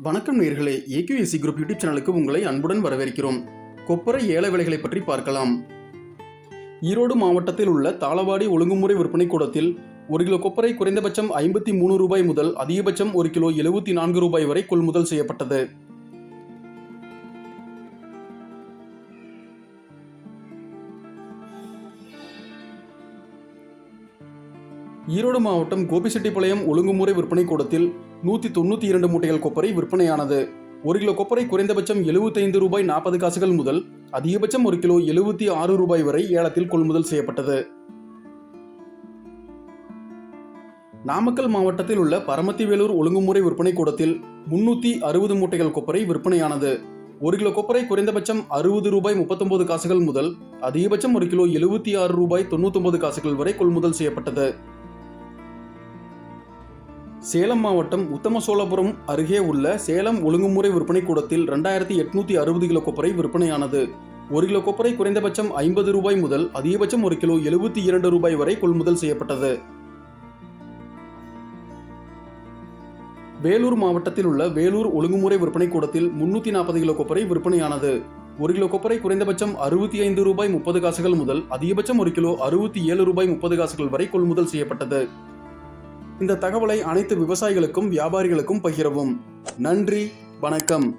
வணக்கம் நேர்களே. AKSC group YouTube சேனலுக்கு உங்களை அன்புடன் வரவேற்கிறோம். கொப்பரை ஏல விலைகளை பற்றி பார்க்கலாம். ஈரோடு மாவட்டத்தில் உள்ள தாளவாடி ஒழுங்குமுறை விற்பனை கூடத்தில் ஒரு கிலோ கொப்பரை குறைந்தபட்சம் ஐம்பத்தி மூணு ரூபாய் முதல் அதிகபட்சம் ஒரு கிலோ எழுபத்தி நான்கு ரூபாய் வரை கொள்முதல் செய்யப்பட்டது. ஈரோடு மாவட்டம் கோபிச்செட்டிப்பாளையம் ஒழுங்குமுறை விற்பனை கூடத்தில் நூற்றி தொண்ணூற்றி இரண்டு மூட்டைகள் கொப்பரை விற்பனையானது. ஒரு கிலோ கொப்பரை குறைந்தபட்சம் எழுபத்தைந்து ரூபாய் நாற்பது காசுகள் முதல் அதிகபட்சம் ஒரு கிலோ எழுபத்தி ஆறு ரூபாய் வரை ஏலத்தில் கொள்முதல் செய்யப்பட்டது. நாமக்கல் மாவட்டத்தில் உள்ள பரமத்திவேலூர் ஒழுங்குமுறை விற்பனை கூடத்தில் முன்னூற்றி அறுபது மூட்டைகள் கொப்பரை விற்பனையானது. ஒரு கிலோ கொப்பரை குறைந்தபட்சம் அறுபது ரூபாய் முப்பத்தொன்பது காசுகள் முதல் அதிகபட்சம் ஒரு கிலோ எழுபத்தி ஆறு ரூபாய் தொண்ணூத்தொன்பது காசுகள் வரை கொள்முதல் செய்யப்பட்டது. சேலம் மாவட்டம் உத்தமசோழபுரம் அருகே உள்ள சேலம் ஒழுங்குமுறை விற்பனை கூடத்தில் ரெண்டாயிரத்தி எட்நூத்தி அறுபது கிலோ கொப்பரை விற்பனையானது. ஒரு கிலோ கொப்பரை குறைந்தபட்சம் ஐம்பது ரூபாய் முதல் அதிகபட்சம் ஒரு கிலோ எழுபத்தி இரண்டு ரூபாய் வரை கொள்முதல் செய்யப்பட்டது. வேலூர் மாவட்டத்தில் உள்ள வேலூர் ஒழுங்குமுறை விற்பனை கூடத்தில் முன்னூத்தி நாற்பது கிலோ கொப்பரை விற்பனையானது. ஒரு கிலோ கொப்பரை குறைந்தபட்சம் அறுபத்தி ஐந்து ரூபாய் முப்பது காசுகள் முதல் அதிகபட்சம் ஒரு கிலோ அறுபத்தி ஏழு ரூபாய் முப்பது காசுகள் வரை கொள்முதல் செய்யப்பட்டது. இந்த தகவலை அனைத்து விவசாயிகளுக்கும் வியாபாரிகளுக்கும் பகிரவும். நன்றி வணக்கம்.